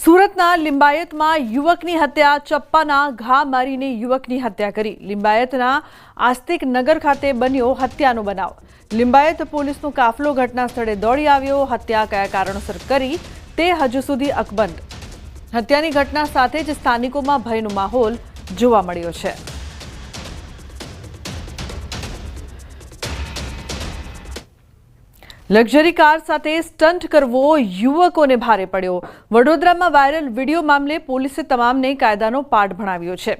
સુરતના લિંબાયતમાં યુવકની હત્યા, ચપ્પાના ઘા મારીને યુવકની હત્યા કરી. લિંબાયતના આસ્તિક નગર ખાતે બન્યો હત્યાનો બનાવ. લિંબાયત પોલીસનો કાફલો ઘટના સ્થળે દોડી આવ્યો. હત્યા કયા કારણોસર કરી તે હજુ સુધી અકબંધ. હત્યાની ઘટના સાથે જ સ્થાનિકોમાં ભયનો માહોલ જોવા મળ્યો છે. લક્ઝરી કાર સાથે સ્ટન્ટ કરવો યુવકોને ભારે પડ્યો. વડોદરામાં વાયરલ વીડિયો મામલે પોલીસે તમામને કાયદાનો પાઠ ભણાવ્યો છે.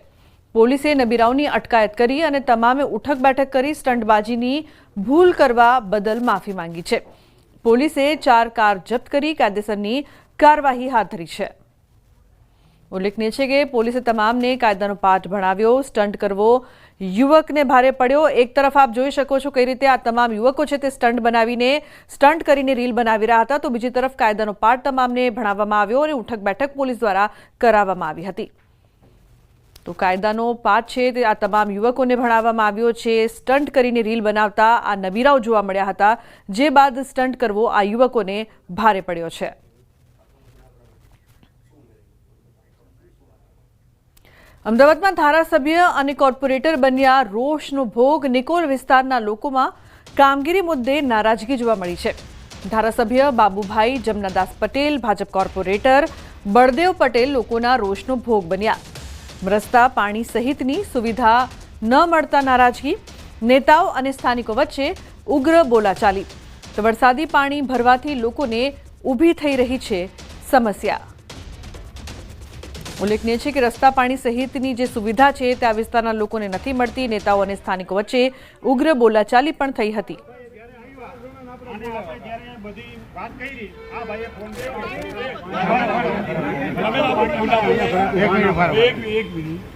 પોલીસે નબીરાઓની અટકાયત કરી અને તમામે ઉઠક બેઠક કરી સ્ટંટબાજીની ભૂલ કરવા બદલ માફી માંગી છે. પોલીસે ચાર કાર જપ્ત કરી કાયદેસરની કાર્યવાહી હાથ ધરી છે. ઉલ્લેખનીય છે કે પોલીસે તમામને કાયદાનો પાઠ ભણાવ્યો, સ્ટન્ટ કરવો યુવકને ભારે પડ્યો. એક તરફ આપ જોઈ શકો છો કઈ રીતે આ તમામ યુવકો છે તે સ્ટન્ટ બનાવીને સ્ટન્ટ કરીને રીલ બનાવી રહ્યા હતા. તો બીજી તરફ કાયદાનો પાઠ તમામને ભણાવવામાં આવ્યો અને ઉઠક બેઠક પોલીસ દ્વારા કરાવવામાં આવી હતી. તો કાયદાનો પાઠ છે તે આ તમામ યુવકોને ભણાવવામાં આવ્યો છે. સ્ટન્ટ કરીને રીલ બનાવતા આ નબીરાઓ જોવા મળ્યા હતા. જે બાદ સ્ટન્ટ કરવો આ યુવકોને ભારે પડ્યો છે. અમદાવાદમાં ધારાસભ્ય અને કોર્પોરેટર બન્યા રોષનો ભોગ નિકોલ વિસ્તારના લોકોમાં કામગીરી મુદ્દે નારાજગી જોવા મળી છે. ધારાસભ્ય બાબુભાઈ જમનાદાસ પટેલ, ભાજપ કોર્પોરેટર બળદેવ પટેલ લોકોના રોષનો ભોગ બન્યા. રસ્તા, પાણી સહિતની સુવિધા ન મળતા નારાજગી, નેતાઓ અને સ્થાનિકો વચ્ચે ઉગ્ર બોલાચાલી. તો વરસાદી પાણી ભરવાથી લોકોને ઊભી થઈ રહી છે સમસ્યા. ઉલ્લેખનીય છે કે રસ્તા પાણી સહિતની જે સુવિધા છે તે આ વિસ્તારના લોકોને નથી મળતી. નેતાઓ અને સ્થાનિકો વચ્ચે ઉગ્ર બોલાચાલી પણ થઈ હતી. એક મિનિટ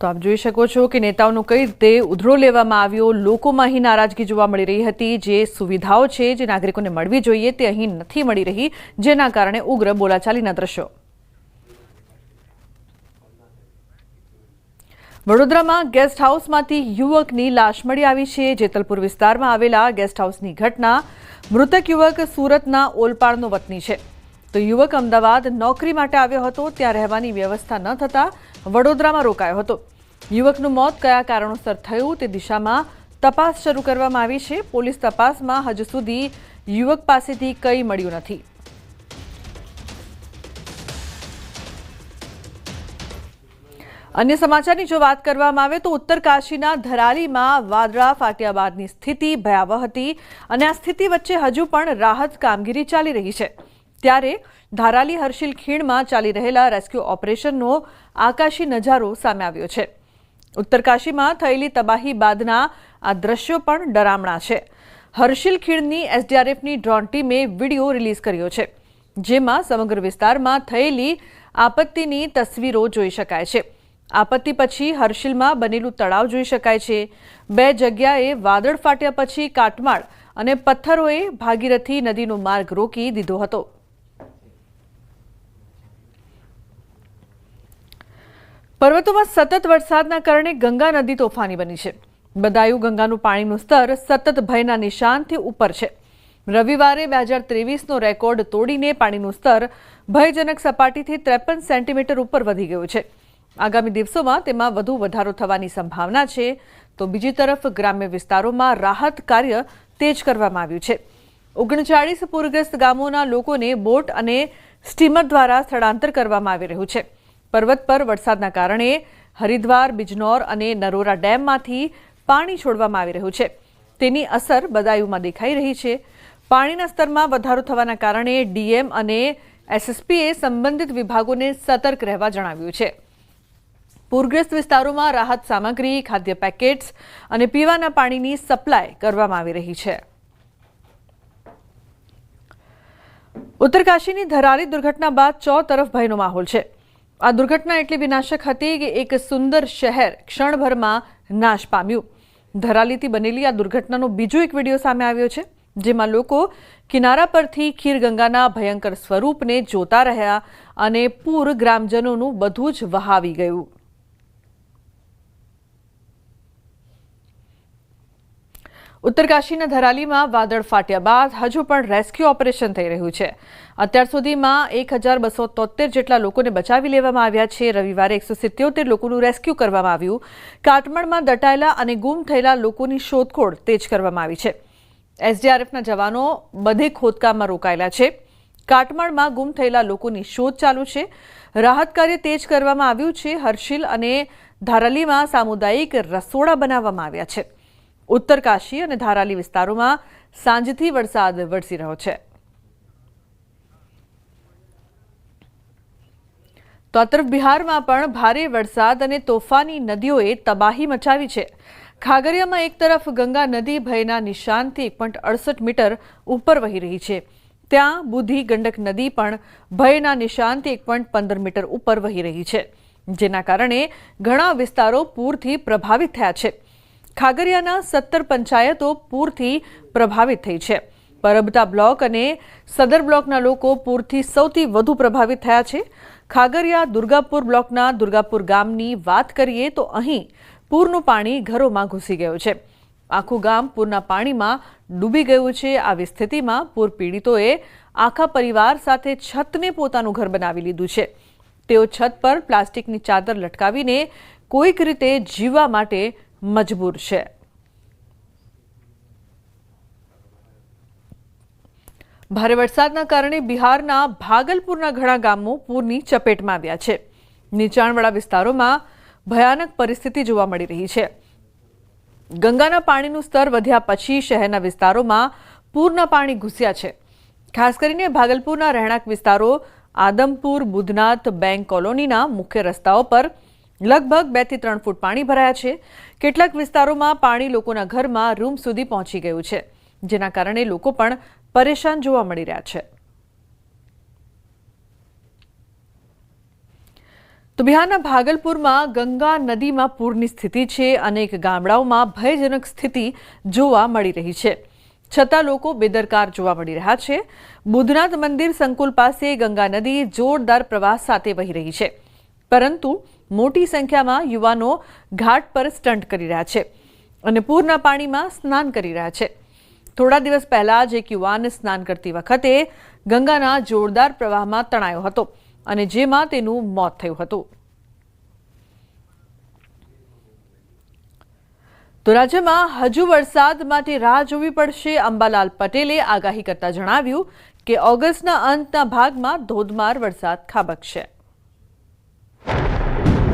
તો આપ જોઈ શકો છો કે નેતાઓનો કઈ રીતે ઉધરો લેવામાં આવ્યો, લોકોમાં અહીં નારાજગી જોવા મળી રહી હતી, જે સુવિધાઓ છે જે નાગરિકોને મળવી જોઈએ તે અહીં નથી મળી રહી, જેના કારણે ઉગ્ર બોલાચાલીના દ્રશ્યો. વડોદરામાં ગેસ્ટ હાઉસમાંથી યુવકની લાશ મળી આવી છે. જેતલપુર વિસ્તારમાં આવેલા ગેસ્ટ હાઉસની ઘટના, મૃતક યુવક સુરતના ઓલપાડનો વતની છે. તો યુવક અમદાવાદ નોકરી માટે આવ્યો હતો, ત્યાં રહેવાની વ્યવસ્થા ન થતાં વડોદરામાં રોકાયો હતો. યુવકનું મોત કયા કારણોસર થયું તે દિશામાં તપાસ શરૂ કરવામાં આવી છે. પોલીસ તપાસમાં હજુ સુધી યુવક પાસેથી કંઈ મળ્યું નથી. અન્ય સમાચારની જો વાત કરવામાં આવે તો ઉત્તરકાશીના ધરાલીમાં વાદળા ફાટ્યા બાદની સ્થિતિ ભયાવહ હતી અને આ સ્થિતિ વચ્ચે હજુ પણ રાહત કામગીરી ચાલી રહી છે. ત્યારે ધારાલી હર્ષિલ ખીણમાં ચાલી રહેલા રેસ્ક્યુ ઓપરેશનનો આકાશી નજારો સામે આવ્યો છે. ઉત્તરકાશીમાં થયેલી તબાહી બાદના આ દ્રશ્યો પણ ડરામણા છે. હર્ષિલ ખીણની એસડીઆરએફની ડ્રોન ટીમે વીડિયો રિલીઝ કર્યો છે, જેમાં સમગ્ર વિસ્તારમાં થયેલી આપત્તિની તસવીરો જોઈ શકાય છે. આપત્તિ પછી હર્ષિલમાં બનેલું તળાવ જોઈ શકાય છે. બે જગ્યાએ વાદળ ફાટ્યા પછી કાટમાળ અને પથ્થરોએ ભાગીરથી નદીનો માર્ગ રોકી દીધો હતો. પર્વતોમાં સતત વરસાદના કારણે ગંગા નદી તોફાની બની છે. બદાયું ગંગાનું પાણીનું સ્તર સતત ભયના નિશાનથી ઉપર છે. રવિવારે બે હજાર ત્રેવીસનો રેકોર્ડ તોડીને પાણીનું સ્તર ભયજનક સપાટીથી ત્રેપન સેન્ટીમીટર ઉપર વધી ગયું છે. આગામી દિવસોમાં તેમાં વધુ વધારો થવાની સંભાવના છે. તો બીજી તરફ ગ્રામ્ય વિસ્તારોમાં રાહત કાર્ય તેજ કરવામાં આવ્યું છે. ઓગણચાળીસ પૂરગ્રસ્ત ગામોના લોકોને બોટ અને સ્ટીમર દ્વારા સ્થળાંતર કરવામાં આવી રહ્યું છે. પર્વત પર વરસાદના કારણે હરિદ્વાર, બિજનોર અને નરોરા ડેમમાંથી પાણી છોડવામાં આવી રહ્યું છે. તેની અસર બદાયુમાં દેખાઈ રહી છે. પાણીના સ્તરમાં વધારો થવાના કારણે ડીએમ અને એસએસપીએ સંબંધિત વિભાગોને સતર્ક રહેવા જણાવ્યું છે. પૂરગ્રસ્ત વિસ્તારોમાં રાહત સામગ્રી, ખાદ્ય પેકેટ્સ અને પીવાના પાણીની સપ્લાય કરવામાં આવી રહી છે. ઉત્તરકાશીની ધરારી દુર્ઘટના બાદ ચો તરફ ભયનો માહોલ છે. આ દુર્ઘટના એટલી વિનાશક હતી કે એક સુંદર શહેર ક્ષણભરમાં નાશ પામ્યું. ધરાલીથી બનેલી આ દુર્ઘટનાનો બીજો એક વીડિયો સામે આવ્યો છે, જેમાં લોકો કિનારા પરથી ખીરગંગાના ભયંકર સ્વરૂપને જોતા રહ્યા અને પૂર ગ્રામજનોનું બધું જ વહાવી ગયું. ઉત્તરકાશીના ધરાલીમાં વાદળ ફાટ્યા બાદ હજુ પણ રેસ્ક્યુ ઓપરેશન થઈ રહ્યું છે. અત્યાર સુધીમાં એક હજાર બસો તોતેર જેટલા લોકોને બચાવી લેવામાં આવ્યા છે. રવિવારે એકસો સિત્યોતેર લોકોનું રેસ્ક્યુ કરવામાં આવ્યું. કાટમળમાં દટાયેલા અને ગુમ થયેલા લોકોની શોધખોળ તેજ કરવામાં આવી છે. એસડીઆરએફના જવાનો બધે ખોદકામમાં રોકાયેલા છે. કાટમાળમાં ગુમ થયેલા લોકોની શોધ ચાલુ છે. રાહત કાર્ય તેજ કરવામાં આવ્યું છે. હર્ષિલ અને ધારાલીમાં સામુદાયિક રસોડા બનાવવામાં આવ્યા છે. ઉત્તરકાશી અને ધારાલી વિસ્તારોમાં સાંજથી વરસાદ વરસી રહ્યો છે. તો આ તરફ બિહારમાં પણ ભારે વરસાદ અને તોફાની નદીઓએ તબાહી મચાવી છે. ખાગરિયામાં એક તરફ ગંગા નદી ભયના નિશાનથી એક પોઈન્ટ અડસઠ મીટર ઉપર વહી રહી છે. ત્યાં બુધી ગંડક નદી પણ ભયના નિશાનથી એક પોઈન્ટ પંદર મીટર ઉપર વહી રહી છે, જેના કારણે ઘણા વિસ્તારો પૂરથી પ્રભાવિત થયા છે. ખાગરિયાના સત્તર પંચાયતો પૂરથી પ્રભાવિત થઈ છે. પરબતા બ્લોક અને સદર બ્લોકના લોકો પૂરથી સૌથી વધુ પ્રભાવિત થયા છે. ખાગરિયા દુર્ગાપુર બ્લોકના દુર્ગાપુર ગામની વાત કરીએ તો અહીં પૂરનું પાણી ઘરોમાં ઘૂસી ગયું છે. આખું ગામ પૂરના પાણીમાં ડૂબી ગયું છે. આવી સ્થિતિમાં પૂર પીડિતોએ આખા પરિવાર સાથે છતને પોતાનું ઘર બનાવી લીધું છે. તેઓ છત પર પ્લાસ્ટિકની ચાદર લટકાવીને કોઈક રીતે જીવવા માટે મજબૂર છે. ભારે વરસાદના કારણે બિહારના ભાગલપુરના ઘણા ગામો પૂરની ચપેટમાં આવ્યા છે. નીચાણવાળા વિસ્તારોમાં ભયાનક પરિસ્થિતિ જોવા મળી રહી છે. ગંગાના પાણીનું સ્તર વધ્યા પછી શહેરના વિસ્તારોમાં પૂરના પાણી ઘૂસ્યા છે. ખાસ કરીને ભાગલપુરના રહેણાંક વિસ્તારો આદમપુર, બુધનાથ બેંક કોલોનીના મુખ્ય રસ્તાઓ પર લગભગ બેથી ત્રણ ફૂટ પાણી ભરાયા છે. કેટલાક વિસ્તારોમાં પાણી લોકોના ઘરમાં રૂમ સુધી પહોંચી ગયું છે, જેના કારણે લોકો પણ પરેશાન જોવા મળી રહ્યા છે. તો બિહારના ભાગલપુરમાં ગંગા નદીમાં પૂરની સ્થિતિ છે, અનેક ગામડાઓમાં ભયજનક સ્થિતિ જોવા મળી રહી છે. છતાં લોકો બેદરકાર જોવા મળી રહ્યા છે. બુધનાથ મંદિર સંકુલ પાસે ગંગા નદી જોરદાર પ્રવાહ સાથે વહી રહી છે. પરંતુ મોટી સંખ્યામાં યુવાનો ઘાટ પર સ્ટન્ટ કરી રહ્યા છે અને પૂરના પાણીમાં સ્નાન કરી રહ્યા છે. થોડા દિવસ પહેલા જ એક યુવાન સ્નાન કરતી વખતે ગંગાના જોરદાર પ્રવાહમાં તણાયો હતો અને જેમાં તેનું મોત થયું હતું. તો રાજ્યમાં હજુ વરસાદ માટે રાહ જોવી પડશે. અંબાલાલ પટેલે આગાહી કરતા જણાવ્યું કે ઓગસ્ટના અંતના ભાગમાં ધોધમાર વરસાદ ખાબકશે.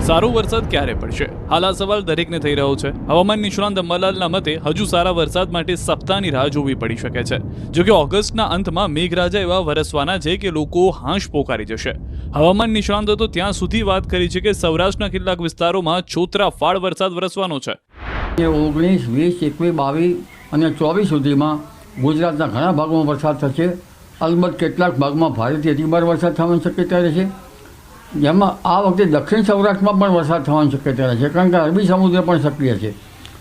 સારો વરસાદ ક્યારે પડશે? હાલ આ સવાલ દરેકને થઈ રહ્યો છે. હવામાન નિષ્ણાંત અંબાલાલના મતે, હજુ સારા વરસાદ માટે સપ્તાહની રાહ જોવી પડી શકે છે. જો કે ઓગસ્ટના અંતમાં મેઘરાજા એવા વરસવાના છે કે લોકો હાંશ પોકારી જશે. હવામાન નિષ્ણાંતો તો ત્યાં સુધી વાત કરી છે કે સૌરાષ્ટ્રના કેટલાક વિસ્તારોમાં છોતરા ફાળ વરસાદ વરસવાનો છે. ઓગણીસ, વીસ, એકવીસ, બાવીસ અને ચોવીસ સુધીમાં ગુજરાતના ઘણા ભાગોમાં વરસાદ થશે. અલબત્ત કેટલાક ભાગમાં ભારેથી અતિભારે વરસાદ થવાની શક્યતા રહેશે જેમાં આ વખતે દક્ષિણ સૌરાષ્ટ્રમાં પણ વરસાદ થવાની શક્યતા રહે છે, કારણ કે અરબી સમુદ્ર પણ સક્રિય છે.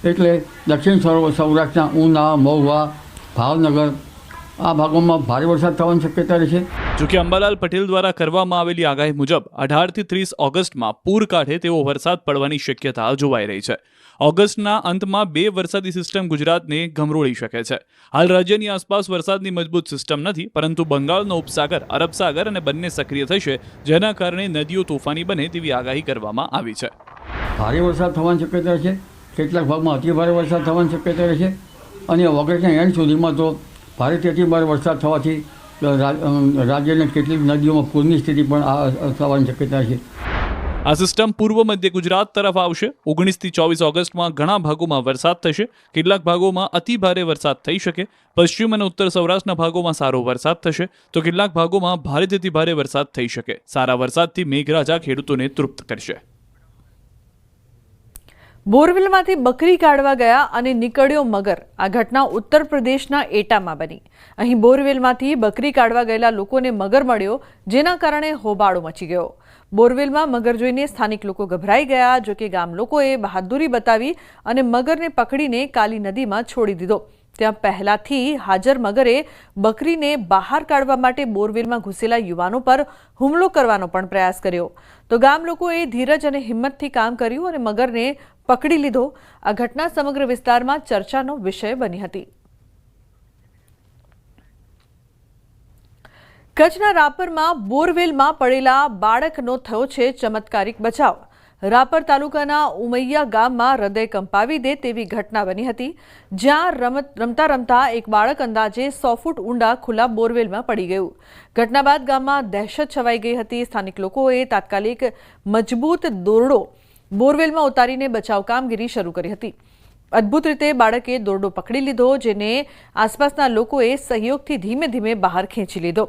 એટલે દક્ષિણ સૌરાષ્ટ્રના ઉના, મહુવા, ભાવનગર, આ ભાગોમાં ભારે વરસાદ થવાની શક્યતા રહેશે જો કે અંબાલાલ પટેલ દ્વારા કરવામાં આવેલી આગાહી મુજબ અઢારથી ત્રીસ ઓગસ્ટમાં પૂર કાઢે તેવો વરસાદ પડવાની શક્યતા જોવાઈ રહી છે. ઓગસ્ટના અંતમાં બે વરસાદી સિસ્ટમ ગુજરાતને ગમરોળી શકે છે. હાલ રાજ્યની આસપાસ વરસાદની મજબૂત સિસ્ટમ નથી, પરંતુ બંગાળનો ઉપસાગર અરબસાગર અને બંને સક્રિય થશે, જેના કારણે નદીઓ તોફાની બને તેવી આગાહી કરવામાં આવી છે. ભારે વરસાદ થવાની શક્યતા છે. કેટલાક ભાગમાં અતિભારે વરસાદ થવાની શક્યતા રહેશે અને ઓગસ્ટના એન્ડ સુધીમાં તો ભારેથી અતિભારે વરસાદ થવાથી રાજ્યની કેટલીક નદીઓમાં પૂરની સ્થિતિ પણ આ- થવાની શક્યતા છે. આ સિસ્ટમ પૂર્વ મધ્ય ગુજરાત તરફ આવશે. ઓગણીસથી ચોવીસ ઓગસ્ટમાં ઘણા ભાગોમાં વરસાદ થશે. કેટલાક ભાગોમાં અતિ ભારે વરસાદ થઈ શકે. પશ્ચિમ અને ઉત્તર સૌરાષ્ટ્રના ભાગોમાં સારો વરસાદ થશે. તો કેટલાક ભાગોમાં ભારેથી ભારે વરસાદ થઈ શકે. સારા વરસાદથી મેઘરાજા ખેડૂતોને તૃપ્ત કરશે. બોરવેલમાંથી બકરી કાઢવા ગયા અને નીકળ્યો મગર. આ ઘટના ઉત્તર પ્રદેશના એટામાં બની. અહીં બોરવેલમાંથી બકરી કાઢવા ગયેલા લોકોને મગર મળ્યો, જેના કારણે હોબાળો મચી ગયો. બોરવેલમાં મગર જોઈને સ્થાનિક લોકો ગભરાઈ ગયા, જોકે ગામ લોકોએ બહાદુરી બતાવી અને મગરને પકડીને કાલી નદીમાં છોડી દીધો. ત્યાં પહેલાથી હાજર મગરે બકરીને બહાર કાઢવા માટે બોરવેલમાં ઘૂસેલા યુવાનો પર હુમલો કરવાનો પણ પ્રયાસ કર્યો. તો ગામ લોકોએ ધીરજ અને હિંમતથી કામ કર્યું અને મગરને પકડી લીધો. આ ઘટના સમગ્ર વિસ્તારમાં ચર્ચાનો વિષય બની હતી. કચ્છના રાપરમાં બોરવેલમાં પડેલા બાળકનો થયો છે ચમત્કારિક બચાવ. રાપર તાલુકાના ઉમૈયા ગામમાં હૃદય કંપાવી દે તેવી ઘટના બની હતી, જ્યાં રમત રમતા રમતા એક બાળક અંદાજે સો ફૂટ ઊંડા ખુલ્લા બોરવેલમાં પડી ગયું. ઘટના બાદ ગામમાં દહેશત છવાઈ ગઈ હતી. સ્થાનિક લોકોએ તાત્કાલિક મજબૂત દોરડો બોરવેલમાં ઉતારીને બચાવ કામગીરી શરૂ કરી હતી. અદ્ભુત રીતે બાળકે દોરડો પકડી લીધો, જેને આસપાસના લોકોએ સહયોગથી ધીમે ધીમે બહાર ખેંચી લીધો.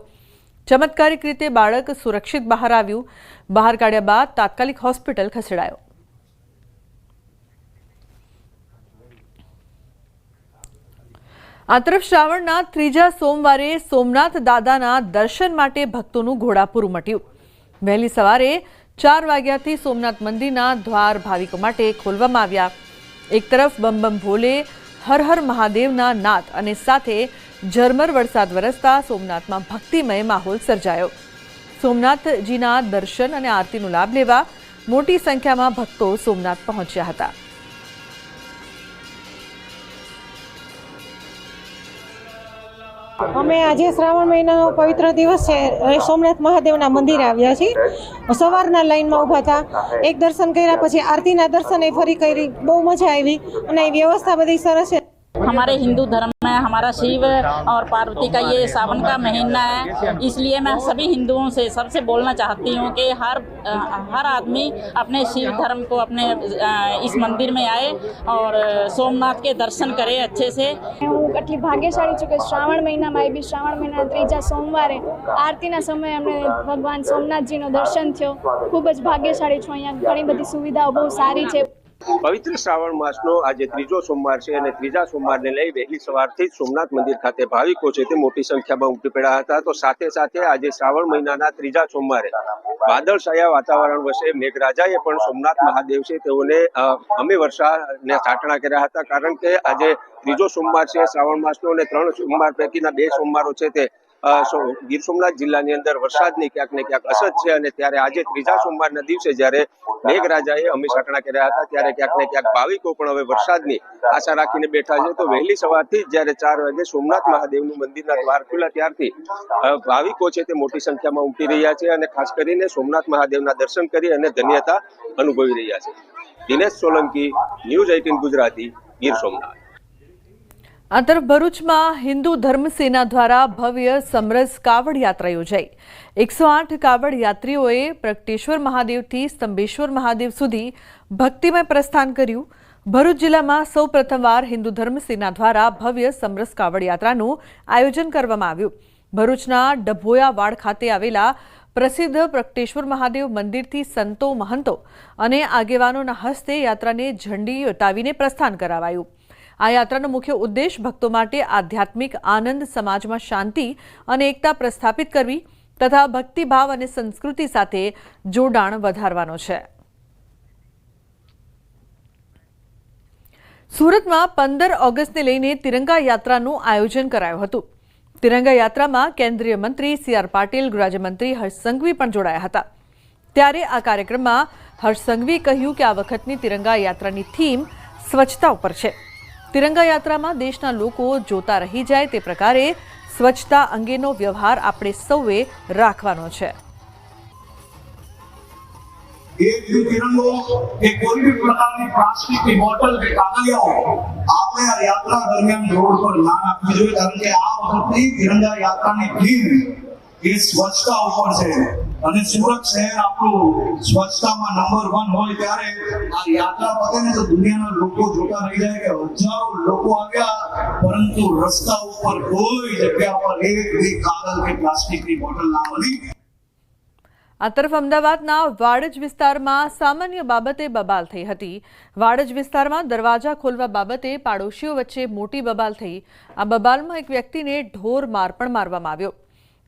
ચમત્કારિક રીતે બાળક સુરક્ષિત બહાર આવ્યું. બહાર કાઢ્યા બાદ તાત્કાલિક હોસ્પિટલ ખસેડાયો. આ તરફ શ્રાવણના ત્રીજા સોમવારે સોમનાથ દાદાના દર્શન માટે ભક્તોનું ઘોડાપુરું ઉમટ્યું. વહેલી સવારે ચાર વાગ્યાથી સોમનાથ મંદિરના દ્વાર ભાવિકો માટે ખોલવામાં આવ્યા. એક તરફ બમ બમ ભોલે હર હર મહાદેવના નાદ અને સાથે ઝરમર વરસાદ વરસતા સોમનાથમાં ભક્તિમય માહોલ સર્જાયો. સોમનાથજીના દર્શન અને આરતીનો લાભ લેવા મોટી સંખ્યામાં ભક્તો સોમનાથ પહોંચ્યા હતા. અમે આજે શ્રાવણ મહિનાનો પવિત્ર દિવસ છે. સોમનાથ મહાદેવના મંદિરે આવ્યા છીએ. સવારના લાઈનમાં ઊભા હતા. એક દર્શન કર્યા, પછી આરતીના દર્શન એ ફરી કરી. બહુ મજા આવી અને વ્યવસ્થા બધી સરસ છે. हमारे हिंदू धर्म में हमारा शिव और पार्वती का ये सावन का महीना है इसलिए मैं सभी हिंदुओं से सबसे बोलना चाहती हूँ कि हर अ, हर आदमी अपने शिव धर्म को अपने अ, इस मंदिर में आए और सोमनाथ के दर्शन करे अच्छे से હું એટલી ભાગ્યશાળી છું કે શ્રાવણ મહિનામાં એ બી શ્રાવણ મહિનાના ત્રીજા સોમવારે આરતીના સમયે અમને ભગવાન સોમનાથજીનો દર્શન થયો ખૂબ જ ભાગ્યશાળી છું અહીંયા ઘણી બધી સુવિધાઓ બહુ સારી છે પવિત્ર શ્રાવણ માસનો આજે ત્રીજો સોમવાર છે અને ત્રીજા સોમવારને લઈ વહેલી સવારથી સોમનાથ મંદિર ખાતે ભાવિકો છે તે મોટી સંખ્યામાં ઉમટી પડ્યા હતા. તો સાથે સાથે આજે શ્રાવણ મહિનાના ત્રીજા સોમવારે વાદળછાયા વાતાવરણ વચ્ચે મેઘરાજાએ પણ સોમનાથ મહાદેવ છે તેઓને અમે વર્ષાને સાટણા કર્યા હતા. કારણ કે આજે ત્રીજો સોમવાર છે શ્રાવણ માસનો અને ત્રણ સોમવાર પૈકીના બે સોમવારો છે તે ગીર સોમનાથ જિલ્લાની અંદર વરસાદની ક્યાંક ને ક્યાંક અસર છે અને ત્યારે આજે ત્રીજા સોમવારના દિવસે જ્યારે મેઘરાજાએ અમી સાટણા કર્યા હતા, ત્યારે ક્યાંક ને ક્યાંક ભાવિકો પણ હવે વરસાદની આશા રાખીને બેઠા છે. તો વહેલી સવારથી જ જ્યારે ચાર વાગે સોમનાથ મહાદેવનું મંદિરના દ્વાર ખુલ્લા, ત્યારથી ભાવિકો છે તે મોટી સંખ્યામાં ઉમટી રહ્યા છે અને ખાસ કરીને સોમનાથ મહાદેવના દર્શન કરી અને ધન્યતા અનુભવી રહ્યા છે. Dinesh Solanki, news eighteen Gujarati, Gir Somnath. આ તરફ ભરૂચમાં હિન્દુ ધર્મ સેના દ્વારા ભવ્ય સમરસ કાવડ યાત્રા યોજાઈ. એકસો આઠ કાવડ યાત્રીઓએ પ્રગટેશ્વર મહાદેવથી સ્તંભેશ્વર મહાદેવ સુધી ભક્તિમય પ્રસ્થાન કર્યું. ભરૂચ જિલ્લામાં સૌ પ્રથમવાર હિન્દુ ધર્મ સેના દ્વારા ભવ્ય સમરસ કાવડ યાત્રાનું આયોજન કરવામાં આવ્યું. ભરૂચના ડભોયાવાડ ખાતે આવેલા પ્રસિદ્ધ પ્રગટેશ્વર મહાદેવ મંદિરથી સંતો મહંતો અને આગેવાનોના હસ્તે યાત્રાને ઝંડી ઉતાવીને પ્રસ્થાન કરાવાયું. આ યાત્રાનો મુખ્ય ઉદ્દેશ ભક્તો માટે આધ્યાત્મિક આનંદ, સમાજમાં શાંતિ અને એકતા પ્રસ્થાપિત કરવી તથા ભક્તિભાવ અને સંસ્કૃતિ સાથે જોડાણ વધારવાનો છે. સુરતમાં પંદર ઓગસ્ટને લઈને તિરંગા યાત્રાનું આયોજન કરાયું હતું. તિરંગા યાત્રામાં કેન્દ્રીય મંત્રી સી આર પાટીલ, ગૃહરાજ્યમંત્રી હર્ષ સંઘવી પણ જોડાયા હતા. ત્યારે આ કાર્યક્રમમાં હર્ષ સંઘવીએ કહ્યું કે આ વખતની તિરંગા યાત્રાની થીમ સ્વચ્છતા ઉપર છે. તિરંગા યાત્રામાં દેશના લોકો જોતા રહી જાય તે પ્રકારે સ્વચ્છતા અંગેનો વ્યવહાર આપણે સૌએ રાખવાનો છે एक भी तिरंगो કે કોઈ भी પ્રકારની પ્લાસ્ટિકની બોટલ કે કાગળિયાઓ આપણે આ યાત્રા દરમિયાન રોડ પર ના નાખવી જોઈએ કારણ કે આ વખતની તિરંગા યાત્રાની થીમ એ સ્વચ્છતા ઉપર છે અને સુરત શહેર આપણું સ્વચ્છતામાં નંબર વન હોય ત્યારે આ યાત્રા પતે ને તો દુનિયાના લોકો જોતા રહી જાય કે હજારો લોકો આવ્યા, પરંતુ રસ્તા ઉપર કોઈ જગ્યા પર એક બી કાગળ કે પ્લાસ્ટિકની બોટલ ના મળી. આ તરફ અમદાવાદના વાડજ વિસ્તારમાં સામાન્ય બાબતે બબાલ થઈ હતી. વાડજ વિસ્તારમાં દરવાજા ખોલવા બાબતે પાડોશીઓ વચ્ચે મોટી બબાલ થઈ. આ બબાલમાં એક વ્યક્તિને ઢોર માર પણ મારવામાં આવ્યો.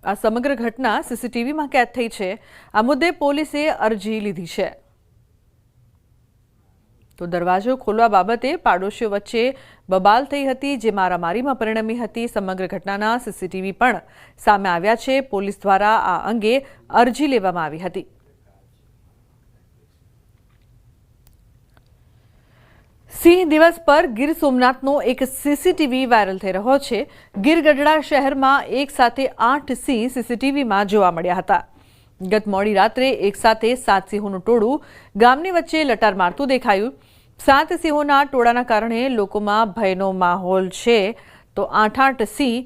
આ સમગ્ર ઘટના સીસીટીવીમાં કેદ થઈ છે. આ મુદ્દે પોલીસે અરજી લીધી છે. તો દરવાજો ખોલવા બાબતે પાડોશીઓ વચ્ચે બબાલ થઈ હતી, જે મારામારીમાં પરિણમી હતી. સમગ્ર ઘટનાના સીસીટીવી પણ સામે આવ્યા છે. પોલીસ દ્વારા આ અંગે અરજી લેવામાં આવી હતી. સિંહ દિવસ પર ગીર સોમનાથનો એક સીસીટીવી વાયરલ થઈ રહ્યો છે. ગીર ગઢડા શહેરમાં એક સાથે આઠ સિંહ સીસીટીવીમાં જોવા મળ્યા હતા. ગત મોડી રાત્રે એક સાથે સાત સિંહોનું ટોળું ગામની વચ્ચે લટાર મારતું દેખાયું. સાત સિંહોના ટોળાના કારણે લોકોમાં ભયનો માહોલ છે. તો આઠ આઠ સિંહ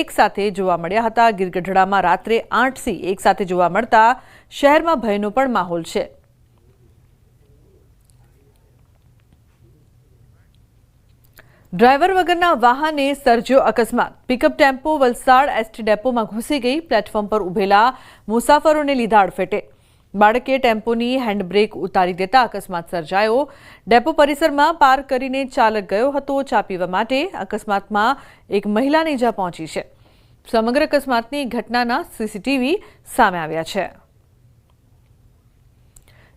એક સાથે જોવા મળ્યા હતા. ગીર ગઢડામાં રાત્રે આઠ સિંહ એક સાથે જોવા મળતા શહેરમાં ભયનો પણ માહોલ છે. ડ્રાઈવર વગરના વાહને સર્જ્યો અકસ્માત. પિકઅપ ટેમ્પો વલસાડ એસટી ડેપોમાં ઘૂસી ગઈ. પ્લેટફોર્મ પર ઉભેલા મુસાફરોને લીધા અડફેટે. બાળકે ટેમ્પોની હેન્ડબ્રેક ઉતારી દેતા અકસ્માત સર્જાયો. ડેપો પરિસરમાં પાર્ક કરીને ચાલક ગયો હતો ચા પીવા માટે. અકસ્માતમાં એક મહિલાને ઇજા પહોંચી છે. સમગ્ર અકસ્માતની ઘટનાના સીસીટીવી સામે આવ્યા છે.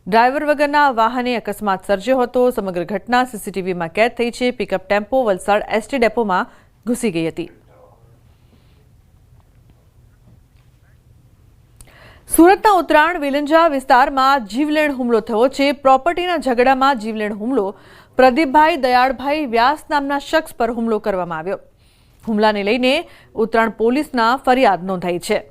ડ્રાઈવર વગરના વાહને અકસ્માત સર્જ્યો હતો. સમગ્ર ઘટના સીસીટીવીમાં કેદ થઈ છે. પિકઅપ ટેમ્પો વલસાડ એસટી ડેપોમાં ઘૂસી ગઈ હતી. સુરતના ઉત્તરાયણ વેલંજા વિસ્તારમાં જીવલેણ હુમલો થયો છે. પ્રોપર્ટીના ઝઘડામાં જીવલેણ હુમલો. પ્રદીપભાઈ દયાળભાઈ વ્યાસ નામના શખ્સ પર હુમલો કરવામાં આવ્યો. હુમલાને લઈને ઉત્તરાયણ પોલીસના ફરિયાદ નોંધાઈ છે.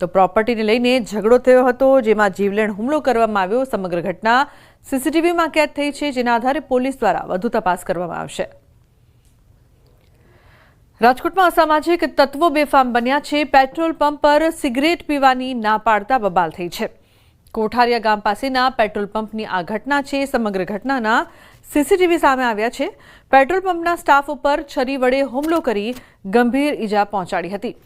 તો પ્રોપર્ટીને લઈને ઝઘડો થયો હતો, જેમાં જીવલેણ હુમલો કરવામાં આવ્યો. સમગ્ર ઘટના સીસીટીવીમાં કેદ થઈ છે, જેના આધારે પોલીસ દ્વારા વધુ તપાસ કરવામાં આવશે. રાજકોટમાં અસામાજિક તત્વો બેફામ બન્યા છે. પેટ્રોલ પંપ પર સિગરેટ પીવાની ના પાડતા બબાલ થઈ છે. કોઠારિયા ગામ પાસેના પેટ્રોલ પંપની આ ઘટના છે. સમગ્ર ઘટનાના સીસીટીવી સામે આવ્યા છે. પેટ્રોલ પંપના સ્ટાફ ઉપર છરી વડે હુમલો કરી ગંભીર ઈજા પહોંચાડી હતી.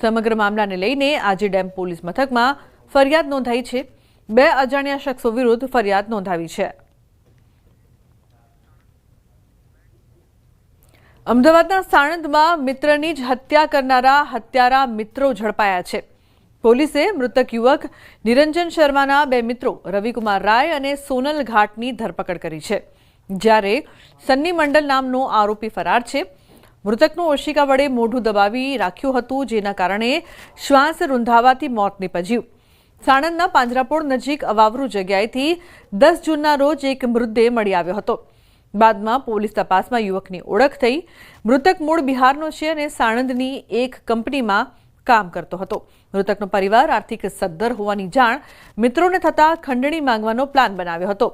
સમગ્ર મામલાને લઈને આજે ડેમ પોલીસ મથકમાં ફરિયાદ નોંધાઈ છે. બે અજાણ્યા શખ્સો વિરુદ્ધ ફરિયાદ નોંધાવી છે. અમદાવાદના સાણંદમાં મિત્રની જ હત્યા કરનારા હત્યારા મિત્રો ઝડપાયા છે. પોલીસે મૃતક યુવક નિરંજન શર્માના બે મિત્રો રવિકુમાર રાય અને સોનલ ઘાટની ધરપકડ કરી છે. જ્યારે સન્ની મંડલ નામનો આરોપી ફરાર છે મૃતકનું ઓશિકા વડે મોઢું દબાવી રાખ્યું હતું, જેના કારણે શ્વાસ રૂંધાવાથી મોત નીપજ્યું. સાણંદના પાંજરાપોળ નજીક અવાવરૂ જગ્યાએથી દસ જૂનના રોજ એક મૃતદેહ મળી આવ્યો હતો. બાદમાં પોલીસ તપાસમાં યુવકની ઓળખ થઈ મૃતક મૂળ બિહારનો છે અને સાણંદની એક કંપનીમાં કામ કરતો હતો. મૃતકનો પરિવાર આર્થિક સદ્ધર હોવાની જાણ મિત્રોને થતાં ખંડણી માંગવાનો પ્લાન બનાવ્યો હતો.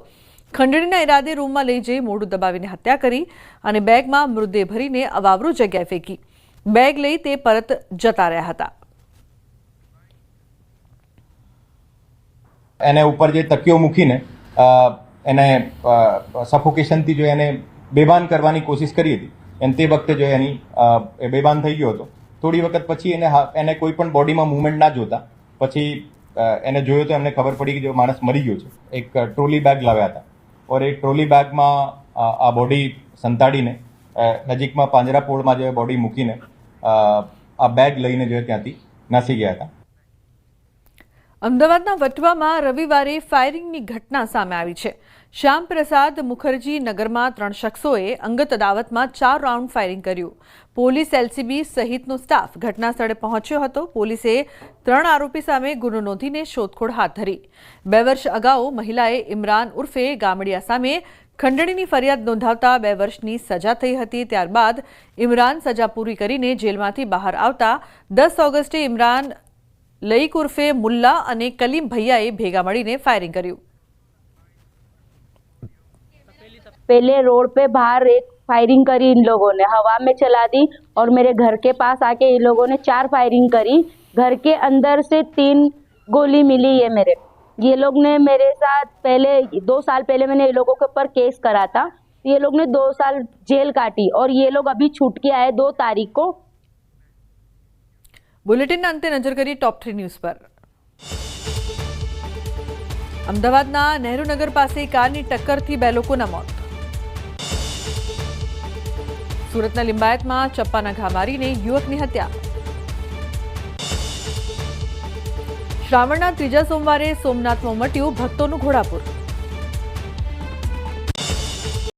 ખંડણીના ઈરાદે રૂમમાં લઈ જઈ મોઢું દબાવીને હત્યા કરી અને બેગમાં મૃતદેહ ભરીને અવાવરૂ જગ્યાએ ફેંકી. બેગ લઈ તે પરત જતા રહ્યા હતા. એને ઉપર જે તકીઓ મૂકીને એને સફોકેશનથી જો એને બેભાન કરવાની કોશિશ કરી હતી, એમ તે વખતે જો એની બેભાન થઈ ગયો હતો. થોડી વખત પછી એને એને કોઈ પણ બોડીમાં મુવમેન્ટ ના જોતા, પછી એને જોયો તો એમને ખબર પડી કે જો માણસ મરી ગયો છે. એક ટ્રોલી બેગ લાવ્યા હતા. ઓર એક ટ્રોલી બેગમાં આ બોડી સંતાડીને નજીકમાં પાંજરાપોળમાં જે બોડી મૂકીને આ બેગ લઈને જે ત્યાંથી નાસી ગયા હતા. અમદાવાદના વટવામાં રવિવારે ફાયરિંગની ઘટના સામે આવી છે. શ્યામ પ્રસાદ મુખર્જી નગરમાં ત્રણ શખ્સોએ અંગત અદાવતમાં ચાર રાઉન્ડ ફાયરિંગ કર્યું. પોલીસ એલસીબી સહિતનો સ્ટાફ ઘટના સ્થળે પહોંચ્યો હતો. પોલીસે ત્રણ આરોપી સામે ગુનો નોંધીને શોધખોળ હાથ ધરી. બે વર્ષ અગાઉ મહિલાએ ઇમરાન ઉર્ફે ગામડિયા સામે ખંડણીની ફરિયાદ નોંધાવતા બે વર્ષની સજા થઈ હતી. ત્યારબાદ ઇમરાન સજા પૂરી કરીને જેલમાંથી બહાર આવતા દસ ઓગસ્ટે ઇમરાન લઈક ઉર્ફે મુલ્લા અને કલીમ ભૈયાએ ભેગા મળીને ફાયરિંગ કર્યું. पहले रोड पे बाहर एक फायरिंग करी इन लोगों ने हवा में चला दी और मेरे घर के पास आके इन लोगों ने चार फायरिंग करी घर के अंदर से तीन गोली मिली है मेरे ये लोग ने मेरे साथ पहले दो साल पहले मैंने ये लोगों के ऊपर केस करा था ये लोग ने दो साल जेल काटी और ये लोग अभी छूट के आए दो तारीख को બુલેટિનના અંતે નજર કરી ટોપ થ્રી ન્યૂઝ પર અમદાવાદના નહેરુનગર પાસે કારની ટક્કરથી બે લોકોના મોત સુરતના લિંબાયતમાં ચપ્પાના ઘા મારીને યુવકની હત્યા. શ્રાવણના ત્રીજા સોમવારે સોમનાથમાં મટ્યું ભક્તોનું ઘોડાપુર.